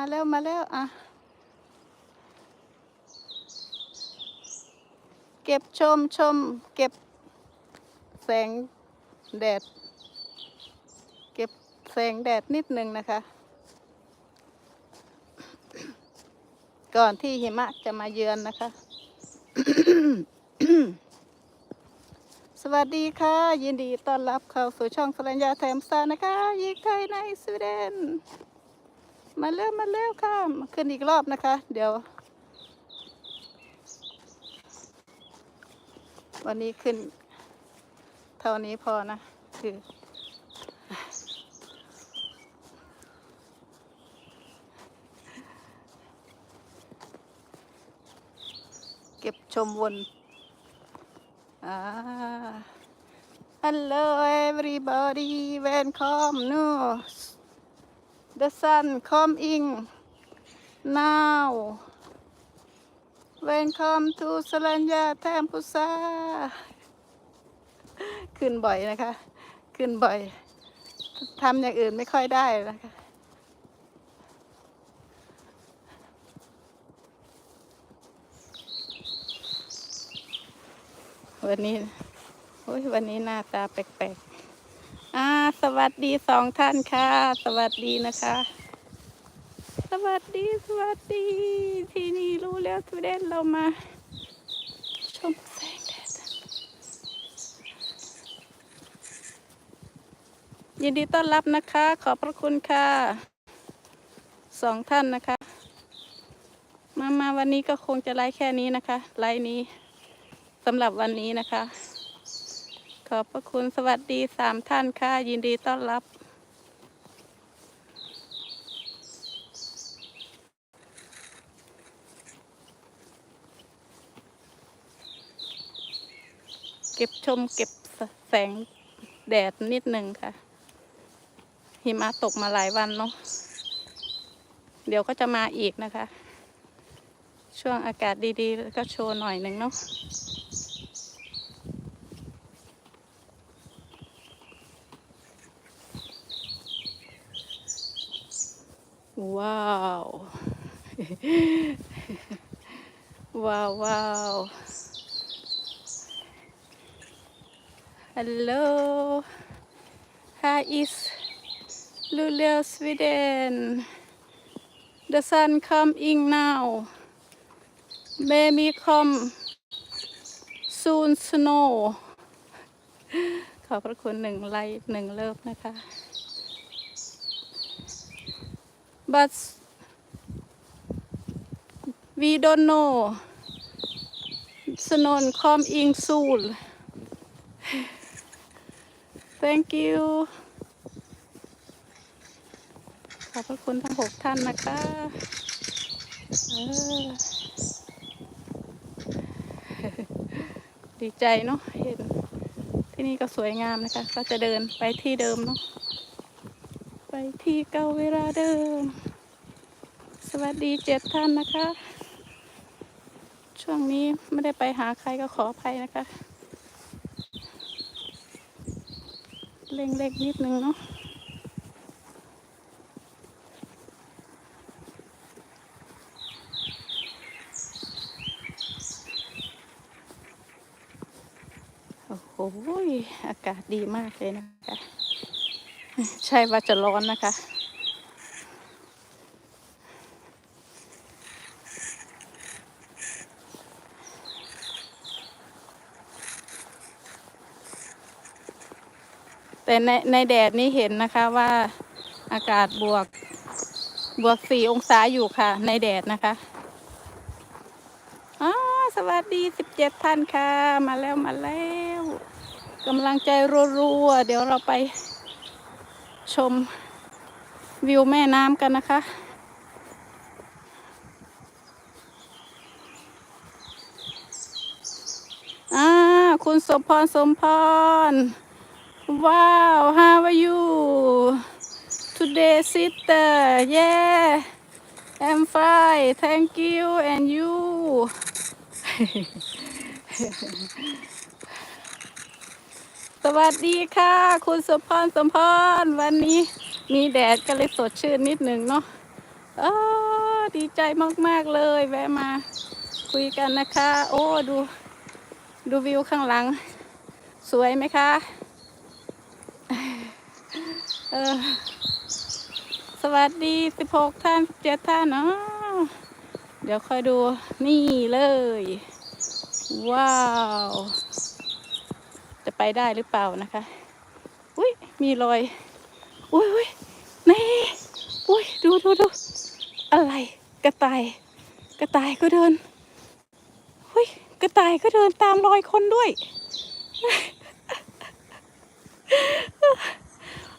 มาแล้วมาแล้วอะ เก็บชมชม เก็บแสงแดด เก็บแสงแดดนิดนึงนะคะ ก่อนที่หิมะจะมาเยือนนะคะ สวัสดีค่ะ ยินดีต้อนรับเข้าสู่ช่องสรัญญาแถมซานะคะยิงไทยในสวีเดน มาเร็วมาเร็วค่ะขึ้นอีกรอบนะคะ เดี๋ยว วันนี้ขึ้น เท่านี้พอนะ คือ เก็บชมวนอ่า Hello everybody welcome no the sun coming now welcome to สรัญญาแทมพุซาขึ้นบ่อยนะคะ ขึ้นบ่อยทำอย่างอื่นไม่ค่อยได้นะคะวันนี้โอ้ยวันนี้หน้าตาแปลกๆ อ่า สวัสดีสองท่านค่ะ สวัสดีนะคะ สวัสดีสวัสดี ที่นี่รู้แล้วสวีเดนเรามา ชมแสงแดดยินดีต้อนรับนะคะ ขอบพระคุณค่ะสองท่านนะคะ มามาวันนี้ก็คงจะไลฟ์แค่นี้นะคะ ไลฟ์นี้สำหรับวันนี้นะคะ ขอบพระคุณสวัสดีสามท่านค่ะ ยินดีต้อนรับ เก็บชมเก็บแสงแดดนิดหนึ่งค่ะ หิมะตกมาหลายวันเนาะเดี๋ยวก็จะมาอีกนะคะ ช่วงอากาศดีๆ ก็โชว์หน่อยหนึ่งเนาะ ว้าว ว้าวว้าว Hello Hi is Luleå Sweden The sun coming now Maybe come soon snow ขอบพระคุณหนึ่งไลค์หนึ่งเลิฟนะคะ but we don't know snow coming soon thank you ขอบพระคุณทั้งหกท่านนะคะดีใจเนาะเห็นที่นี่ก็สวยงามนะคะ ก็จะเดินไปที่เดิมเนาะ ที่เก่าเวลาเดิม สวัสดีเจ็ดท่านนะคะ ช่วงนี้ไม่ได้ไปหาใครก็ขออภัยนะคะเล็กนิดนึงเนาะโอ้โหอากาศดีมากเลยนะคะ ใช่ว่าจะร้อนนะคะ แต่ในในแดดนี้เห็นนะคะว่าอากาศบวกบวกสี่องศาอยู่ค่ะ ในแดดนะคะอ๋อสวัสดีสิบเจ็ดท่านค่ะ มาแล้วมาแล้วกำลังใจรัวๆ เดี๋ยวเราไป ชมวิวแม่น้ำกันนะคะ อ่า คุณสมพร สมพร ว้าว how are you today sister yeah I'm fine thank you and you สวัสดีค่ะ คุณสมพรสมพรวันนี้มีแดดก็เลยสดชื่นนิดหนึ่งเนาะเออดีใจมากๆเลย แวะมา คุยกันนะคะ โอ้ดู ดูวิวข้างหลัง สวยไหมคะเออสวัสดี16ท่าน17ท่านเนาะเดี๋ยวค่อยดูนี่เลย ว้าว จะไปได้หรือเปล่านะคะ อุ้ยมีรอย อุ้ยอุ้ยนี่อุ้ยดูดูดูอะไรกระต่าย กระต่ายก็เดินอุ้ยกระต่ายก็เดินตามรอยคนด้วย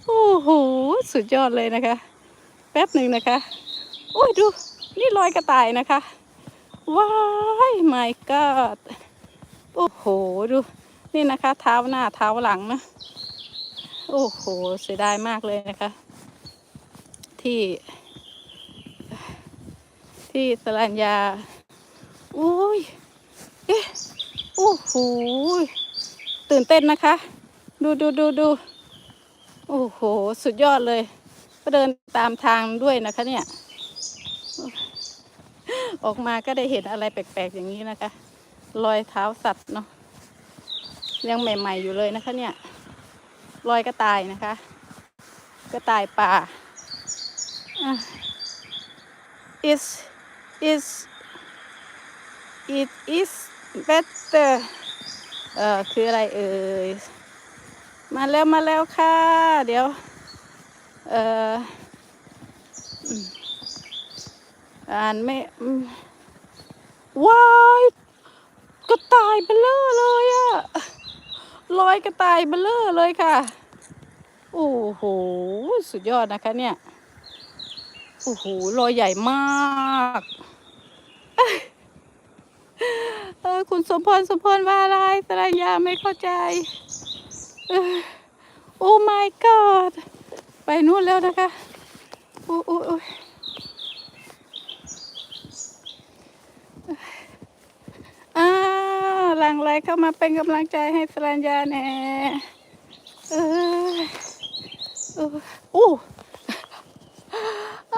โอ้โห สุดยอดเลยนะคะ แป๊บหนึ่งนะคะโอ้ยดู นี่รอยกระต่ายนะคะ ว้าย my god โอ้โห ดู นี่นะคะเท้าหน้าเท้าหลังนะโอ้โหเสียดายมากเลยนะคะ ที่ ที่สรัญญาอุ้ยเอ๊ะโอ้โหตื่นเต้นนะคะ ดูดูดูดูโอ้โห สุดยอดเลย ก็เดินตามทางด้วยนะคะเนี่ย ออกมาก็ได้เห็นอะไรแปลกๆอย่างนี้นะคะ รอยเท้าสัตว์เนาะ ยังใหม่ ๆ อยู่เลยนะคะเนี่ยรอยกระต่ายนะคะ กระต่ายป่า is is it is better เอ่อคืออะไรเอ่ย มาแล้วมาแล้วค่ะ เดี๋ยว เอ่ออ่านไม่ว้ายกระต่ายเบลเลอร์เลยอะ รอยกระต่ายเบลเลอร์เลยค่ะ โอ้โห สุดยอดนะคะเนี่ย โอ้โหรอยใหญ่มากเออคุณสมพรสมพรว่าอะไรสรัญญาไม่เข้าใจโอ้ my god ไปนู่นแล้วนะคะโอ้โอ้า หลังไหลเข้ามาเป็นกำลังใจให้สรัญญาแน่เออเออโอ้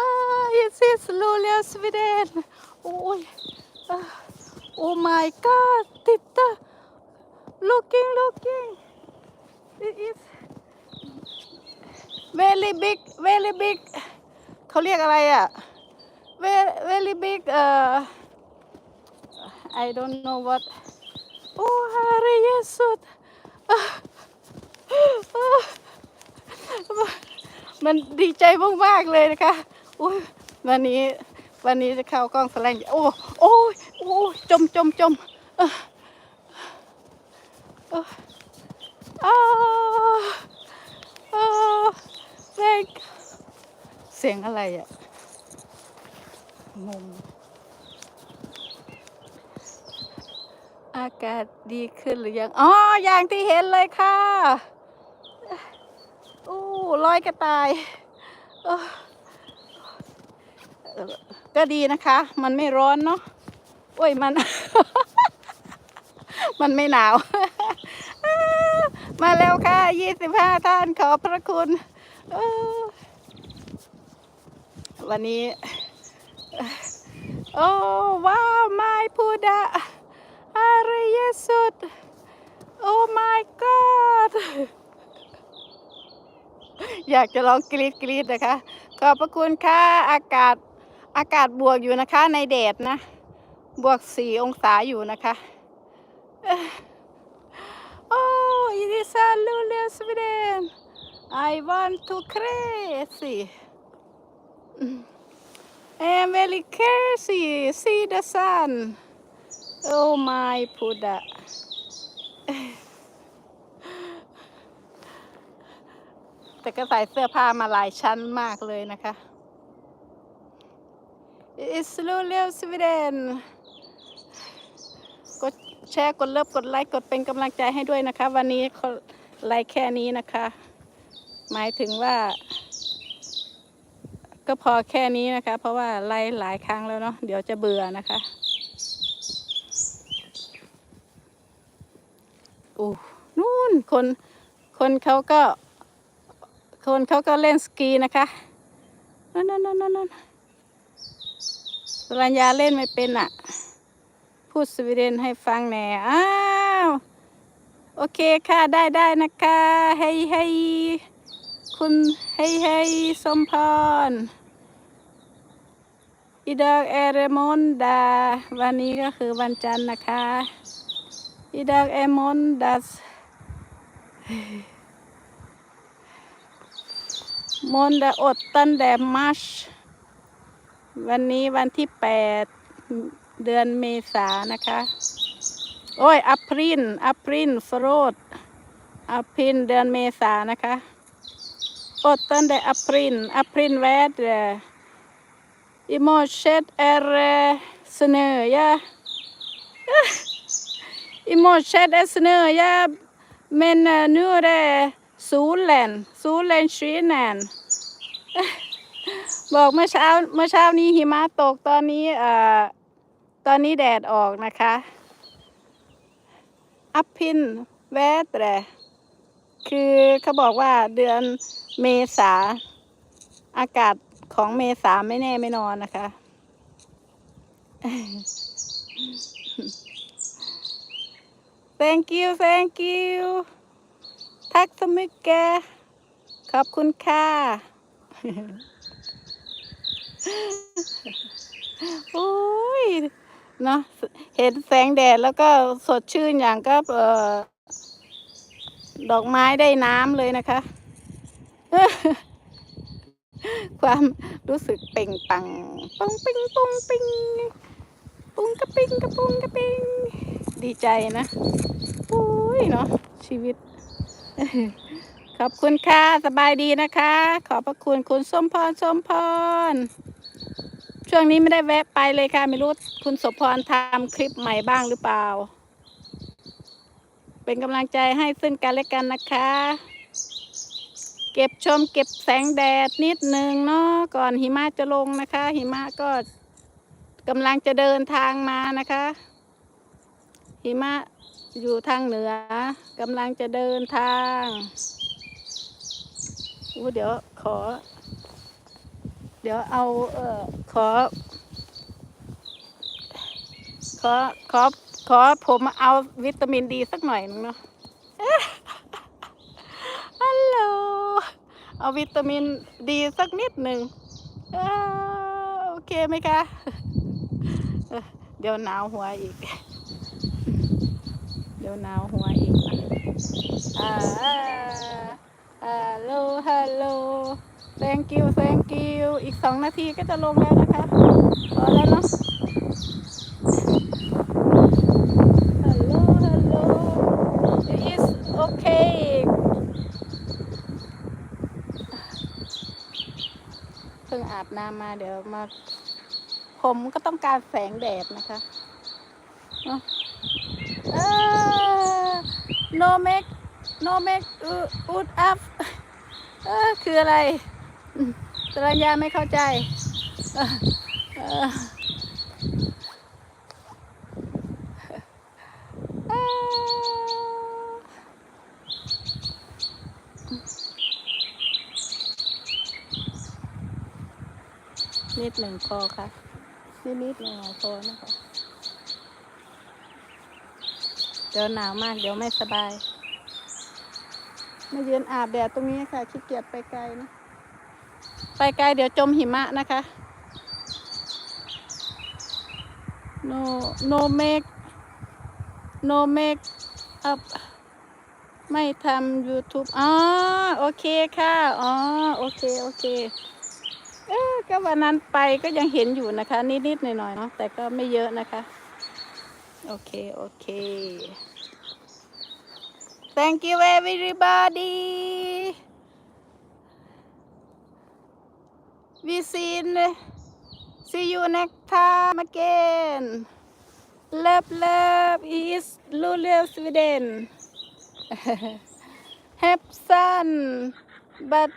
Ah, it says Luleå, Sweden. Oj. Ah, Oh my god, titta. Looking, looking. It is very big, very big. เขาเรียกอะไรอะ very very big เอ่อ I don't know what โอ้ฮาริเยสุดอะอะมันดีใจมากๆเลยนะคะอุ้ยวันนี้วันนี้จะเข้ากล้องแสลงโอ้โอ้ยโอ้ยจมจมจมเออเอออ้าวอ้าวเสียงเสียงอะไรอะงง อากาศดีขึ้นหรือยัง อ๋อ อย่างที่เห็นเลยค่ะ อู้ลอยกระต่าย ก็ดีนะคะ มันไม่ร้อนเนาะ โอ้ย มัน มันไม่หนาว มาแล้วค่ะ ยี่สิบห้าท่าน ขอพระคุณ วันนี้ โอ้ว้าว ไม่พูดอะ อะไรเยสุด โอ้ my god อยากจะลองกรีดกรีดนะคะ ขอบพระคุณค่ะ อากาศอากาศบวกอยู่นะคะในแดดนะ บวกสี่องศาอยู่นะคะเอ้อโอ้ it is a Luleå Sweden I want to crazy I'm very crazy see the sun oh my Buddha แต่ก็ใส่เสื้อผ้ามาหลายชั้นมากเลยนะคะ It's Luleå Sweden กดแชร์ กดเลิฟกดไลค์ กดเป็นกำลังใจให้ด้วยนะคะ วันนี้ไลค์แค่นี้นะคะ หมายถึงว่า ก็พอแค่นี้นะคะ เพราะว่าไลค์หลายครั้งแล้วเนาะ เดี๋ยวจะเบื่อนะคะ อ้นู่นคนคนเขาก็ คนเขาก็เล่นสกีนะคะนั่นนั่นนั่นนั่นสุรัญญาเล่นไม่เป็นอะ พูดสวีเดนให้ฟังแหน่อ้าวโอเคค่ะได้ได้นะคะเฮ้ยเฮ้ยคุณเฮ้ยเฮ้ยสมพรอีดอกเอเรมอนดา วันนี้ก็คือวันจันทร์นะคะ อีดอกเอมอนดัสมอนดาอดตันแดมัชวันนี้วันที่แปดเดือนเมษานะคะ โอ้ยอัพรินอัพรินฟโรดอัพรินเดือนเมษานะคะอดตันแดอัพรินอัพรินแวดเด I morse är eh, snöja. I morse är snöja, men eh, nu är det solen. Solen skiner. บอกเมื่อเช้าเมื่อเช้านี้หิมะตกตอนนี้เอ่อตอนนี้แดดออกนะคะอัพพินแวดแรคือเขาบอกว่าเดือนเมษาอากาศของเมษาไม่แน่ไม่นอนนะคะ thank you thank you ทักสมิกแกขอบคุณค่ะโอ้ยเนาะเห็นแสงแดดแล้วก็สดชื่นอย่างก็เออดอกไม้ได้น้ำเลยนะคะ ความรู้สึกเป่งปังปองปิงปองปิงปุงกระปิงกระปุงกระปิง ดีใจนะโอ้ยเนาะชีวิต ขอบคุณค่ะสบายดีนะคะ ขอบพระคุณคุณสมพรสมพร ช่วงนี้ไม่ได้แวะไปเลยค่ะ ไม่รู้คุณสมพรทำคลิปใหม่บ้างหรือเปล่า เป็นกำลังใจให้ซึ่งกันและกันนะคะ เก็บชมเก็บแสงแดดนิดนึงเนาะก่อนหิมะจะลงนะคะ หิมะก็กำลังจะเดินทางมานะคะ หิมะอยู่ทางเหนือกำลังจะเดินทางอู้เดี๋ยวขอ เดี๋ยวเอาเอ่อขอ ขอขอขอผมเอาวิตามินดีสักหน่อยนึงเนาะฮัลโหลเอาวิตามินดีสักนิดหนึ่งโอเคไหมคะ เดี๋ยวหนาวหัวอีก เดี๋ยวหนาวหัวอีกอ่าฮัลโหลฮัลโหล thank you thank you อีกสองนาทีก็จะลงแล้วนะคะพอแล้วเนาะฮัลโหลฮัลโหล it's okay เพิ่งอาบน้ำมาเดี๋ยวมา ผมก็ต้องการแสงแดดนะคะเนาะ no make no make อุดอัพเออคืออะไรสรัญญาไม่เข้าใจเออเออเออนิดหนึ่งพอค่ะนิดนิดหน่อยพอนะคะ เดี๋ยวหนาวมาก เดี๋ยวไม่สบาย มายืนอาบแดดตรงนี้ค่ะขี้เกียจไปไกลนะ ไปไกลเดี๋ยวจมหิมะนะคะ no no make no make up ไม่ทำ YouTube อ๋อ โอเคค่ะ อ๋อ โอเค โอเค เออก็วันนั้นไปก็ยังเห็นอยู่นะคะ นิด ๆ หน่อย ๆ เนาะ แต่ก็ไม่เยอะนะคะ Okay, okay. Thank you, everybody. We seen. See you next time again. Love, love is Luleå, Sweden. Have sun, but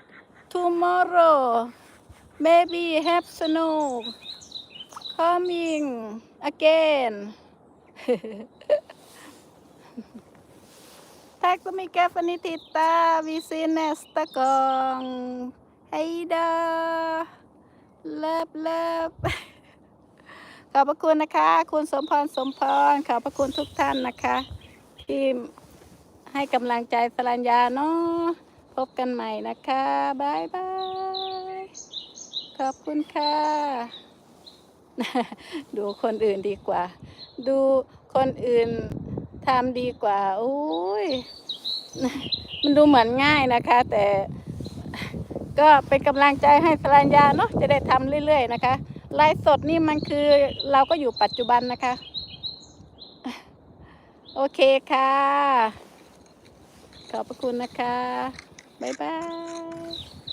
tomorrow maybe have snow coming again. Tack så mycket för att ni tittar. Vi ses nästa gång. Hej då! Love, love. ขอบพระคุณนะคะ คุณสมพรสมพร ขอบพระคุณทุกท่านนะคะ ที่ให้กำลังใจสรัญญาเนาะพบกันใหม่นะคะบายบาย ขอบคุณค่ะ ดูคนอื่นดีกว่า ดูคนอื่นทำดีกว่าโอ้ยมันดูเหมือนง่ายนะคะ แต่ก็เป็นกำลังใจให้สรัญญาเนาะจะได้ทำเรื่อยๆนะคะไลฟ์สดนี่มันคือเราก็อยู่ปัจจุบันนะคะ โอเคค่ะ ขอบพระคุณนะคะ บ๊ายบาย